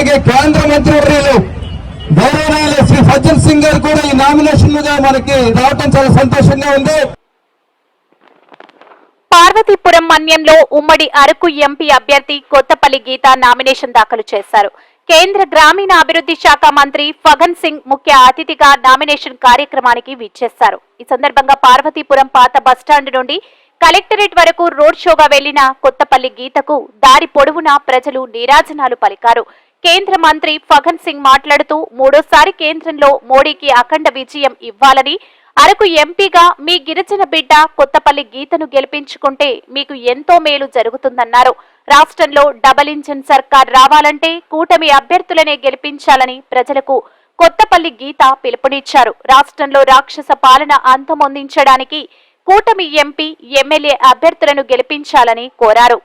అలాగే కేంద్ర మంత్రివర్యులు గౌరవనీయులు శ్రీ సజ్జన్ సింగ్ గారు కూడా ఈ నామినేషన్గా మనకి రావటం చాలా సంతోషంగా ఉంది. పార్వతీపురం మన్యంలో ఉమ్మడి అరకు ఎంపీ అభ్యర్థి కొత్తపల్లి గీత నామినేషన్ దాఖలు చేశారు. కేంద్ర గ్రామీణ అభివృద్ధి శాఖ మంత్రి ఫగన్ సింగ్ ముఖ్య అతిథిగా నామినేషన్ కార్యక్రమానికి విచ్చేశారు. ఈ సందర్భంగా పార్వతీపురం పాత బస్టాండ్ నుండి కలెక్టరేట్ వరకు రోడ్ షోగా వెళ్ళిన కొత్తపల్లి గీతకు దారి పొడవునా ప్రజలు నీరాజనాలు పలికారు. కేంద్ర మంత్రి ఫగన్ సింగ్ మాట్లాడుతూ మూడోసారి కేంద్రంలో మోడీకి అఖండ విజయం ఇవ్వాలని అరకు ఎంపీగా మీ గిరిజన బిడ్డ కొత్తపల్లి గీతను గెలిపించుకుంటే మీకు ఎంతో మేలు జరుగుతుందన్నారు. రాష్ట్రంలో డబల్ ఇంజిన్ సర్కార్ రావాలంటే కూటమి అభ్యర్థులనే గెలిపించాలని ప్రజలకు కొత్తపల్లి గీత పిలుపునిచ్చారు. రాష్ట్రంలో రాక్షస పాలన అంతమొందించడానికి కూటమి ఎంపీ ఎమ్మెల్యే అభ్యర్థులను గెలిపించాలని కోరారు.